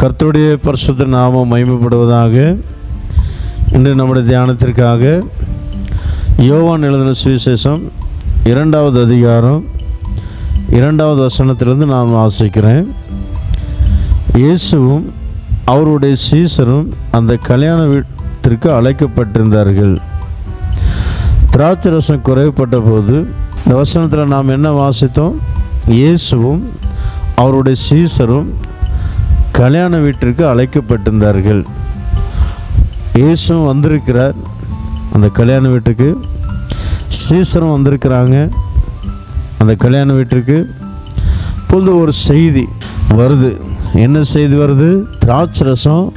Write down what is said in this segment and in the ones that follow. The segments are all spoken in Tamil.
கர்த்தருடைய பரிசுத்த நாமம் மயமப்படுவதாக இன்று நம்முடைய தியானத்திற்காக யோவான் எழுதின சுவிசேஷம் இரண்டாவது அதிகாரம் இரண்டாவது வசனத்திலிருந்து நான் வாசிக்கிறேன். இயேசுவும் அவருடைய சீசரும் அந்த கல்யாண வீட்டிற்கு அழைக்கப்பட்டிருந்தார்கள். திராட்சை ரசம் குறைவுபட்ட போது இந்த வசனத்தில் நாம் என்ன வாசித்தோம்? இயேசுவும் அவருடைய சீசரும் கல்யாண வீட்டிற்கு அழைக்கப்பட்டிருந்தார்கள். இயேசும் வந்திருக்கிறார். அந்த கல்யாண வீட்டுக்கு சீசரும் வந்திருக்கிறாங்க. அந்த கல்யாண வீட்டிற்கு புது ஒரு செய்தி வருது. என்ன செய்தி வருது? திராட்சை ரசம்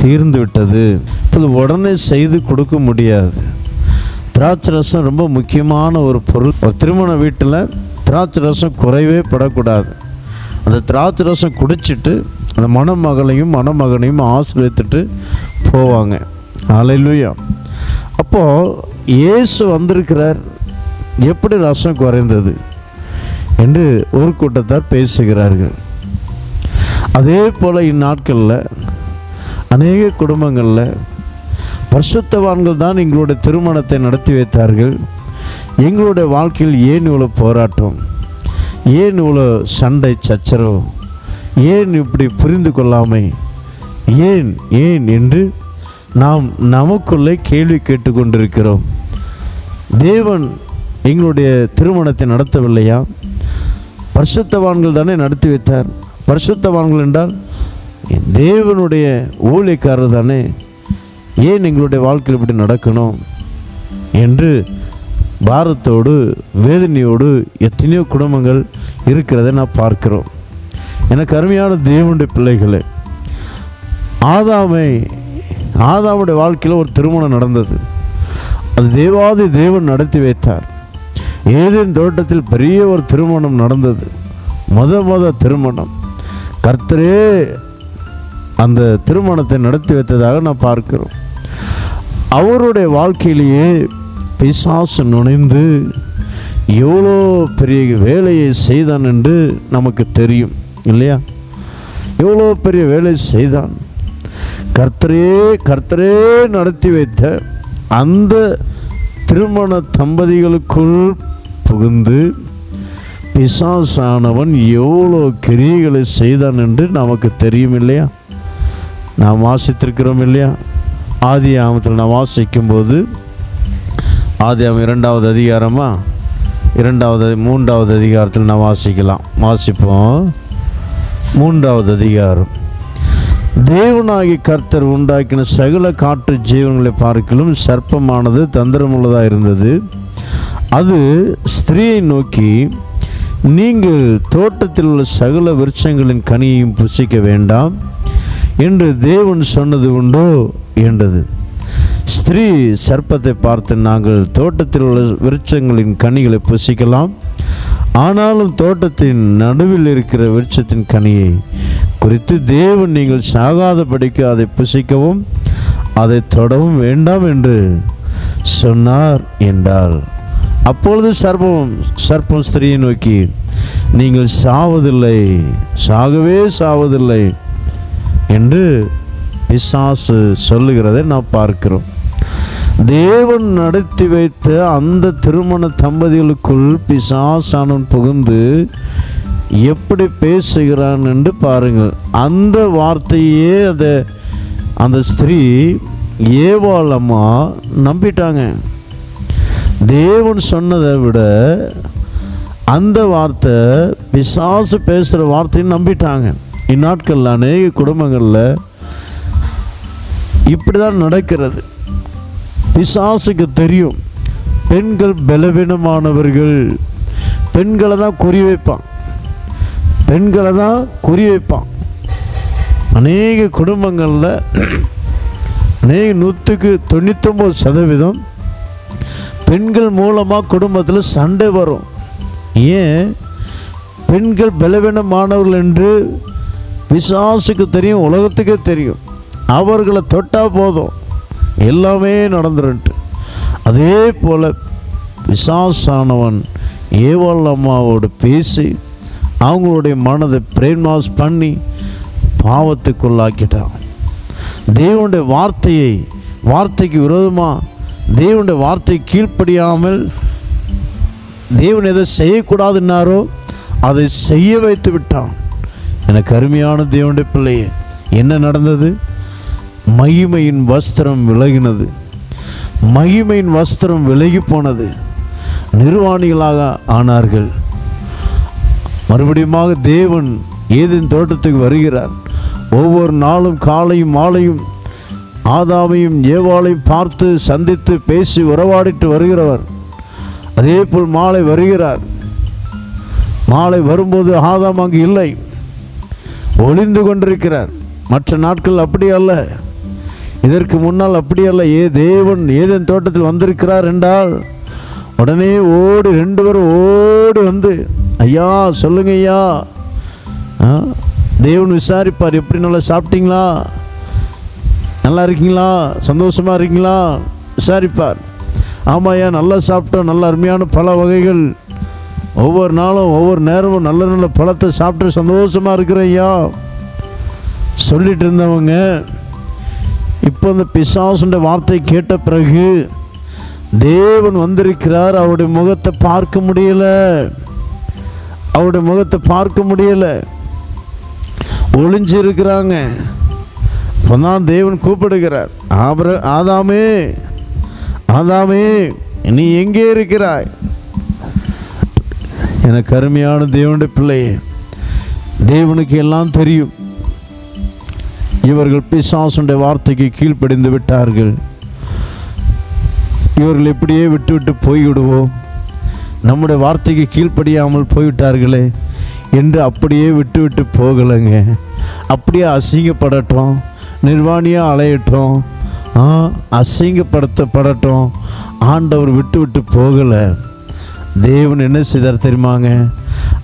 தீர்ந்து விட்டது. இப்போது உடனே செய்து கொடுக்க முடியாது. திராட்சை ரசம் ரொம்ப முக்கியமான ஒரு பொருள். ஒரு திருமண வீட்டில் திராட்சை ரசம் குறைவே படக்கூடாது. அந்த திராட்சை ரசம் குடிச்சிட்டு அந்த மணமகளையும் மணமகனையும் ஆசிரியத்துட்டு போவாங்க. அலையிலுயா அப்போது இயேசு வந்திருக்கிறார். எப்படி ரசம் குறைந்தது? என்று ஒரு கூட்டத்தார் பேசுகிறார்கள். அதே போல் இந்நாட்களில் அநேக குடும்பங்களில் பரிசுத்தவான்கள் தான் எங்களுடைய திருமணத்தை நடத்தி வைத்தார்கள். எங்களுடைய வாழ்க்கையில் ஏன் இவ்வளோ போராட்டம்? ஏன் இவ்வளோ சண்டை சச்சரவு? ஏன் இப்படி புரிந்து கொள்ளாமை? ஏன் ஏன் என்று நாம் நமக்குள்ளே கேள்வி கேட்டுக்கொண்டிருக்கிறோம். தேவன் எங்களுடைய திருமணத்தை நடத்தவில்லையா? பரிசுத்தவான்கள் தானே நடத்தி வைத்தார். பரிசுத்தவான்கள் என்றால் தேவனுடைய ஊழியக்காரர் தானே. ஏன் எங்களுடைய வாழ்க்கையில் இப்படி நடக்கணும்? என்று பாரத்தோடு வேதனையோடு எத்தனையோ குடும்பங்கள் இருக்கிறத நான் பார்க்கிறோம். எனக்கு அருமையான தேவனுடைய பிள்ளைகளே ஆதாமை ஆதாமுடைய வாழ்க்கையில் ஒரு திருமணம் நடந்தது. அது தேவாதி தேவன் நடத்தி வைத்தார். ஏதேன் தோட்டத்தில் பெரிய ஒரு திருமணம் நடந்தது. மொத மொத திருமணம். கர்த்தரே அந்த திருமணத்தை நடத்தி வைத்ததாக நான் பார்க்கிறோம். அவருடைய வாழ்க்கையிலேயே பிசாசு நுழைந்து எவ்வளோ பெரிய வேலையை செய்தான் என்று நமக்கு தெரியும். இல்லையா? எவ்வளோ பெரிய வேலை செய்தான். கர்த்தரே கர்த்தரே நடத்தி வைத்த அந்த திருமண தம்பதிகளுக்குள் புகுந்து பிசாசானவன் எவ்வளோ கிரியைகளை செய்தான் என்று நமக்கு தெரியும் இல்லையா? நாம் வாசித்திருக்கிறோம் இல்லையா? ஆதி ஆமத்தில் நாம் வாசிக்கும்போது ஆதி ஆம் இரண்டாவது அதிகாரமாக இரண்டாவது மூன்றாவது அதிகாரத்தில் நான் வாசிக்கலாம். வாசிப்போம். மூன்றாவது அதிகாரம். தேவனாகி கர்த்தர் உண்டாக்கின சகல காட்டு ஜீவன்களை பார்க்கலும் சர்ப்பமானது தந்திரமுள்ளதாக இருந்தது. அது ஸ்திரீயை நோக்கி நீங்கள் தோட்டத்தில் உள்ள சகல விருட்சங்களின் கனியையும் புசிக்க வேண்டாம் என்று தேவன் சொன்னது உண்டோ? என்றது. ஸ்திரீ சர்ப்பத்தை பார்த்து நாங்கள் தோட்டத்தில் உள்ள விருட்சங்களின் கனிகளை புசிக்கலாம். ஆனாலும் தோட்டத்தின் நடுவில் இருக்கிற விருட்சத்தின் கனியை குறித்து தேவன் நீங்கள் சாகாதபடிக்கு அதை புசிக்கவும் அதை தொடவும் வேண்டாம் என்று சொன்னார் என்றால் அப்பொழுது சர்ப்பம் சர்ப்பம் ஸ்திரியை நோக்கி நீங்கள் சாவதில்லை சாகவே சாவதில்லை என்று பிசாசு சொல்லுகிறதை நாம் பார்க்கிறோம். தேவன் நடத்தி வைத்த அந்த திருமண தம்பதிகளுக்குள் பிசாசானன் புகுந்து எப்படி பேசுகிறான் என்று பாருங்கள். அந்த வார்த்தையே அந்த அந்த ஸ்திரீ ஏவாளம்மா நம்பிட்டாங்க. தேவன் சொன்னதை விட அந்த வார்த்தை பிசாசு பேசுகிற வார்த்தையும் நம்பிட்டாங்க. இந்நாட்களில் அநேக குடும்பங்களில் இப்படி தான் நடக்கிறது. பிசாசுக்கு தெரியும். பெண்கள் பலவீனமானவர்கள். பெண்களை தான் குறி வைப்பான். பெண்களை தான் குறி வைப்பான். அநேக குடும்பங்களில் அநேக நூற்றுக்கு தொண்ணூத்தொம்பது சதவீதம் பெண்கள் மூலமாக குடும்பத்தில் சண்டை வரும். ஏன்? பெண்கள் பலவீனமானவர்கள் என்று விசாசுக்கு தெரியும் உலகத்துக்கே தெரியும். அவர்களை தொட்டால் போதும். எல்லாமே நடந்துருன்ட்டு. அதே போல் விசாசானவன் ஏவாள் அம்மாவோடு பேசி அவங்களுடைய மனதை பிரெயின் வாஷ் பண்ணி பாவத்துக்குள்ளாக்கிட்டான். தேவனுடைய வார்த்தையை வார்த்தைக்கு விரோதமாக தேவனுடைய வார்த்தை கீழ்ப்படியாமல் தேவன் எதை செய்யக்கூடாதுன்னாரோ அதை செய்ய வைத்து விட்டான் எனக்கு அருமையான தேவனுடைய பிள்ளையே என்ன நடந்தது? மகிமையின் வஸ்திரம் விலகினது. மகிமையின் வஸ்திரம் விலகி போனது. நிர்வாணிகளாக ஆனார்கள். மறுபடியுமாக தேவன் ஏதேன் தோட்டத்துக்கு வருகிறார். ஒவ்வொரு நாளும் காலையும் மாலையும் ஆதாமையும் ஏவாளையும் பார்த்து சந்தித்து பேசி உறவாடிட்டு வருகிறவர். அதே போல் மாலை வருகிறார். மாலை வரும்போது ஆதாம் அங்கு இல்லை. ஒளிந்து கொண்டிருக்கிறார். மற்ற நாட்கள் அப்படி அல்ல. இதற்கு முன்னால் அப்படியல்ல ஏ தேவன் ஏதேன் தோட்டத்தில் வந்திருக்கிறார் என்றால் உடனே ஓடி ரெண்டு பேரும் ஓடி வந்து ஐயா சொல்லுங்க ஐயா. ஆ, தேவன் விசாரிப்பார் எப்படி நல்லா சாப்பிட்டீங்களா? நல்லா இருக்கீங்களா? சந்தோஷமாக இருக்கீங்களா? விசாரிப்பார். ஆமாய்யா நல்லா சாப்பிட்டோம். நல்ல அருமையான பல வகைகள். ஒவ்வொரு நாளும் ஒவ்வொரு நேரமும் நல்ல நல்ல பழத்தை சாப்பிட்டு சந்தோஷமாக இருக்கிறேன் ஐயா. சொல்லிட்டு இருந்தவங்க இப்போ இந்த பிசாசுன்ற வார்த்தை கேட்ட பிறகு தேவன் வந்திருக்கிறார். அவருடைய முகத்தை பார்க்க முடியல. அவருடைய முகத்தை பார்க்க முடியல. ஒளிஞ்சு இருக்கிறாங்க தான் தேவன் கூப்பிடுகிறார். ஆபர ஆதாமே ஆதாமே நீ எங்கே இருக்கிறாய்? எனக்கு அருமையான தேவனுடைய பிள்ளையே தேவனுக்கு எல்லாம் தெரியும். இவர்கள் பிசாசுடைய வார்த்தைக்கு கீழ்ப்படிந்து விட்டார்கள். இவர்கள் இப்படியே விட்டுவிட்டு போய்விடுவோம். நம்முடைய வார்த்தைக்கு கீழ்ப்படியாமல் போய்விட்டார்களே என்று அப்படியே விட்டுவிட்டு போகலைங்க. அப்படியே அசிங்கப்படட்டும் நிர்வாணியாக அலையட்டும். அசிங்கப்படுத்தப்படட்டும். ஆண்டவர் விட்டு விட்டு போகலை. தேவன் என்ன செய்தார் தெரியுமாங்க?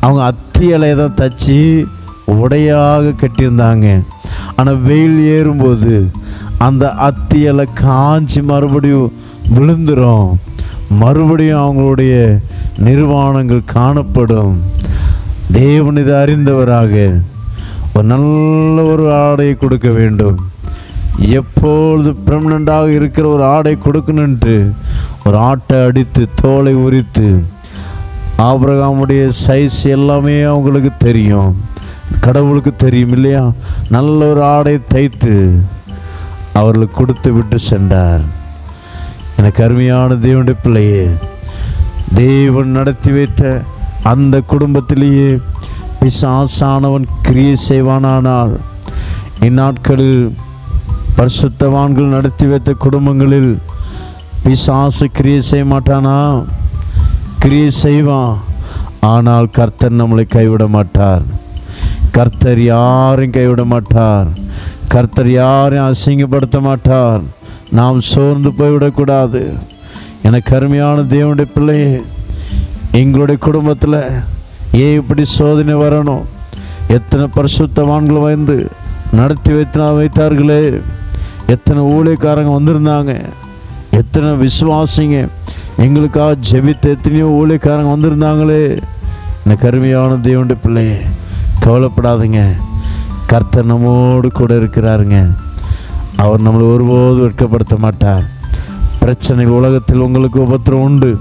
அவங்க அத்தி இலையை தான் தச்சு உடையாக கட்டியிருந்தாங்க. ஆனால் வெயில் ஏறும்போது அந்த அத்தியலை காஞ்சி மறுபடியும் விழுந்துரும். மறுபடியும் அவங்களுடைய நிர்வாணங்கள் காணப்படும். தேவன் இதை அறிந்தவராக ஒரு நல்ல ஒரு ஆடையை கொடுக்க வேண்டும். எப்பொழுது பிரமனண்டாக இருக்கிற ஒரு ஆடை கொடுக்கணுன்ட்டு ஒரு ஆட்டை அடித்து தோலை உரித்து ஆபிரகாமுடைய சைஸ் எல்லாமே அவங்களுக்கு தெரியும். கடவுளுக்கு தெரியும் இல்லையா? நல்ல ஒரு ஆடை தைத்து அவர்களுக்கு கொடுத்து விட்டு சென்றார். எனக்கு அருமையான தேவனுடைய பிள்ளையே தேவன் நடத்தி வைத்த அந்த குடும்பத்திலேயே பிசாசானவன் கிரியை செய்வானானால் இந்நாட்களில் பரிசுத்தவான்கள் நடத்தி வைத்த குடும்பங்களில் பிசாசு கிரியை செய்ய மாட்டானா? கிரியை செய்வான். ஆனால் கர்த்தர் நம்மளை கைவிட மாட்டார். கர்த்தர் யாரும் கைவிட மாட்டார். கர்த்தர் யாரையும் அசிங்கப்படுத்த மாட்டார். நாம் சோர்ந்து போய்விடக்கூடாது. எனக்கு அருமையான தேவனுடைய பிள்ளையே எங்களுடைய குடும்பத்தில் ஏன் இப்படி சோதனை வரணும்? எத்தனை பரிசுத்தவான்கள் வந்து நடத்தி வைத்தா வைத்தார்களே? எத்தனை ஊழியக்காரங்க வந்திருந்தாங்க? எத்தனை விசுவாசிங்க? எங்களுக்காக ஜெபித்த எத்தனையோ ஊழியக்காரங்க வந்திருந்தாங்களே. எனக்கு அருமையான தேவனுடைய பிள்ளையே கவலைப்படாதுங்க. கர்த்தர் நம்மோடு கூட இருக்கிறாருங்க. அவர் நம்மளை ஒருபோது வெட்கப்படுத்த மாட்டார். பிரச்சனை உலகத்தில் உங்களுக்கு உபத்திரம் உண்டு.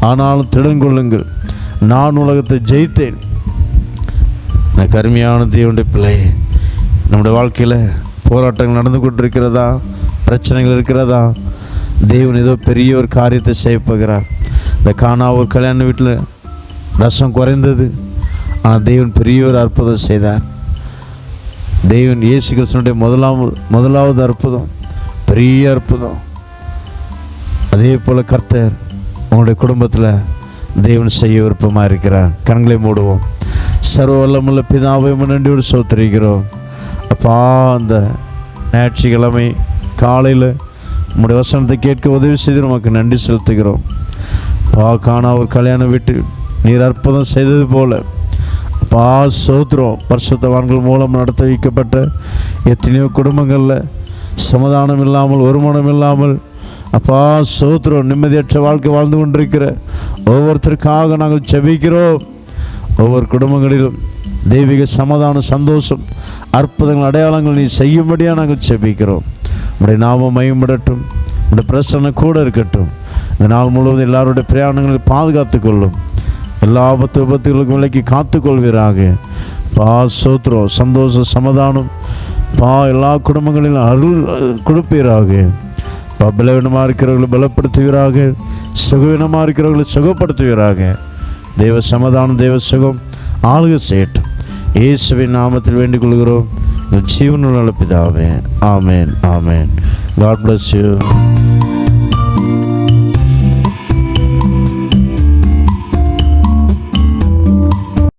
ஆனாலும் திடங்கொள்ளுங்கள் நான் உலகத்தை ஜெயித்தேன். நான் கருமையான தேவனுடைய பிள்ளை. நம்முடைய வாழ்க்கையில் போராட்டங்கள் நடந்து கொண்டிருக்கிறதா? பிரச்சனைகள் இருக்கிறதா? தேவன் ஏதோ பெரிய ஒரு காரியத்தை செய்ய போகிறார். இந்த காணா ஒரு கல்யாண வீட்டில் ரசம் குறைந்தது. ஆனால் தேவன் பெரிய ஒரு அற்புதம் செய்தார். தேவன் இயேசு கிருஷ்ணனுடைய முதலாவது முதலாவது அற்புதம் பெரிய அற்புதம். அதே போல் கர்த்தர் உங்களுடைய குடும்பத்தில் தேவன் செய்ய விருப்பமாக இருக்கிறார். கண்களை மூடுவோம். சர்வ வல்லமுள்ள பிதாவை நன்றியோடு சோத்திரிக்கிறோம் அப்பா அந்த ஞாயிற்றுக்கிழமை காலையில் உங்களுடைய வசனத்தை கேட்க உதவி செய்து நமக்கு நன்றி செலுத்துகிறோம். பா காணா ஒரு கல்யாணம் வீட்டு நீர் அற்புதம் செய்தது போல் அப்பா சோத்ரம் பரிசுத்தவான்கள் மூலம் நடத்த வைக்கப்பட்ட எத்தனையோ குடும்பங்களில் சமாதானம் இல்லாமல் வருமானம் இல்லாமல் அப்பா சோத்ரம் நிம்மதியற்ற வாழ்க்கை வாழ்ந்து கொண்டிருக்கிற ஒவ்வொருத்தருக்காக நாங்கள் செபிக்கிறோம். ஒவ்வொரு குடும்பங்களிலும் தெய்வீக சமாதான சந்தோஷம் அற்புதங்கள் அடையாளங்கள் நீ செய்யும்படியாக நாங்கள் செபிக்கிறோம். உடைய நாமம் மயம்படட்டும் உடைய பிரச்சனை கூட இருக்கட்டும். இந்த நாள் முழுவதும் எல்லாருடைய பிரயாணங்களை பாதுகாத்து கொள்ளும். எல்லா பத்து விபத்துகளுக்கும் விலைக்கு காத்துக்கொள்வீராக. பா சோத்ரோ சந்தோஷ சமாதானம். பா எல்லா குடும்பங்களிலும் அருள் கொடுப்பீராக. பா பலவீனமாக இருக்கிறவர்களை பலப்படுத்துவீராக. சுகவீனமாக இருக்கிறவர்களை சுகப்படுத்துவீராக. தெய்வ சமாதானம் தெய்வ சுகம் ஆளுக செய்யட்டும் இயேசுவின் நாமத்தில் வேண்டிக் கொள்கிறோம் ஜீவனுள்ள பிதாவே. ஆமேன் ஆமேன். God bless you